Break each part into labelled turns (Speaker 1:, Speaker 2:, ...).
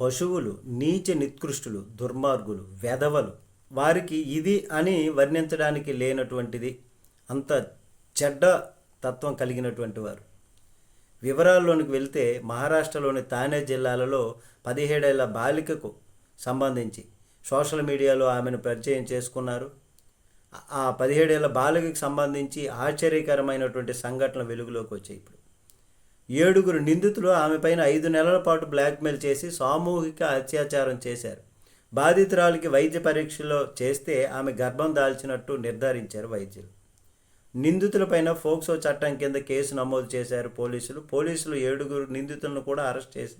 Speaker 1: పశువులు నీచ నికృష్టులు దుర్మార్గులు వెధవలు. వారికి ఇది అని వర్ణించడానికి లేనటువంటిది. అంత చెడ్డ తత్వం కలిగినటువంటి వారు. వివరాల్లోనికి వెళ్తే మహారాష్ట్రలోని తానే జిల్లాలలో పదిహేడేళ్ళ బాలికకు సంబంధించి సోషల్ మీడియాలో ఆమెను పరిచయం చేసుకున్నారు. ఆ పదిహేడేళ్ళ బాలికకు సంబంధించి ఆశ్చర్యకరమైనటువంటి సంఘటనలు వెలుగులోకి వచ్చాయి ఇప్పుడు. ఏడుగురు నిందితులు ఆమెపైన ఐదు నెలల పాటు బ్లాక్మెయిల్ చేసి సామూహిక అత్యాచారం చేశారు. బాధితురాలికి వైద్య పరీక్షలో చేస్తే ఆమె గర్భం దాల్చినట్టు నిర్ధారించారు వైద్యులు. నిందితులపైన ఫోక్సో చట్టం కింద కేసు నమోదు చేశారు పోలీసులు. పోలీసులు ఏడుగురు నిందితులను కూడా అరెస్ట్ చేసి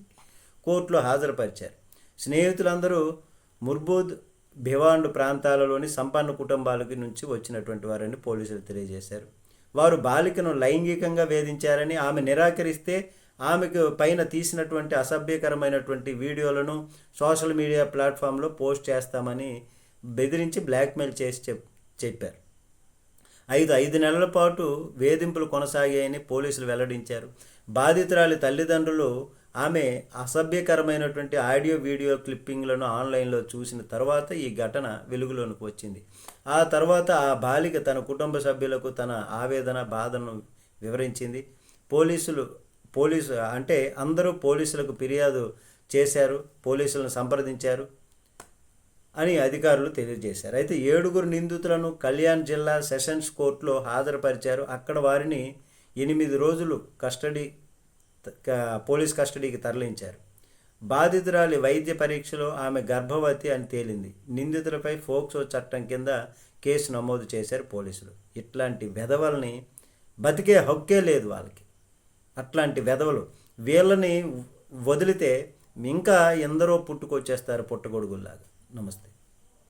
Speaker 1: కోర్టులో హాజరుపరిచారు. స్నేహితులందరూ ముర్బూద్ భివాండ్ ప్రాంతాలలోని సంపన్న కుటుంబాలకి నుంచి వచ్చినటువంటి వారని పోలీసులు తెలియజేశారు. వారు బాలికను లైంగికంగా వేధించారని ఆమె నిరాకరిస్తే ఆమెకు పైన తీసినటువంటి అసభ్యకరమైనటువంటి వీడియోలను సోషల్ మీడియా ప్లాట్ఫామ్లో పోస్ట్ చేస్తామని బెదిరించి బ్లాక్మెయిల్ చేసి చెప్ చెప్పారు. ఐదు ఐదు నెలల పాటు వేధింపులు కొనసాగాయని పోలీసులు వెల్లడించారు. బాధితురాలి తల్లిదండ్రులు ఆమె అసభ్యకరమైనటువంటి ఆడియో వీడియో క్లిప్పింగ్లను ఆన్లైన్లో చూసిన తర్వాత ఈ ఘటన వెలుగులోనికి వచ్చింది. ఆ తర్వాత ఆ బాలిక తన కుటుంబ సభ్యులకు తన ఆవేదన బాధను వివరించింది. పోలీసులు పోలీసు అంటే అందరూ పోలీసులకు ఫిర్యాదు చేశారు పోలీసులను సంప్రదించారు అని అధికారులు తెలియజేశారు. అయితే ఏడుగురు నిందితులను కళ్యాణ్ జిల్లా సెషన్స్ కోర్టులో హాజరుపరిచారు. అక్కడ వారిని ఎనిమిది రోజులు కస్టడీ పోలీస్ కస్టడీకి తరలించారు. బాధితురాలి వైద్య పరీక్షలో ఆమె గర్భవతి అని తేలింది. నిందితులపై ఫోక్సో చట్టం కింద కేసు నమోదు చేశారు పోలీసులు. ఇట్లాంటి వెధవల్ని బతికే హక్కే లేదు వాళ్ళకి. అట్లాంటి వెధవలు వీళ్ళని వదిలితే ఇంకా ఎందరో పుట్టుకొచ్చేస్తారు పుట్టగొడుగుల్లాగా. నమస్తే.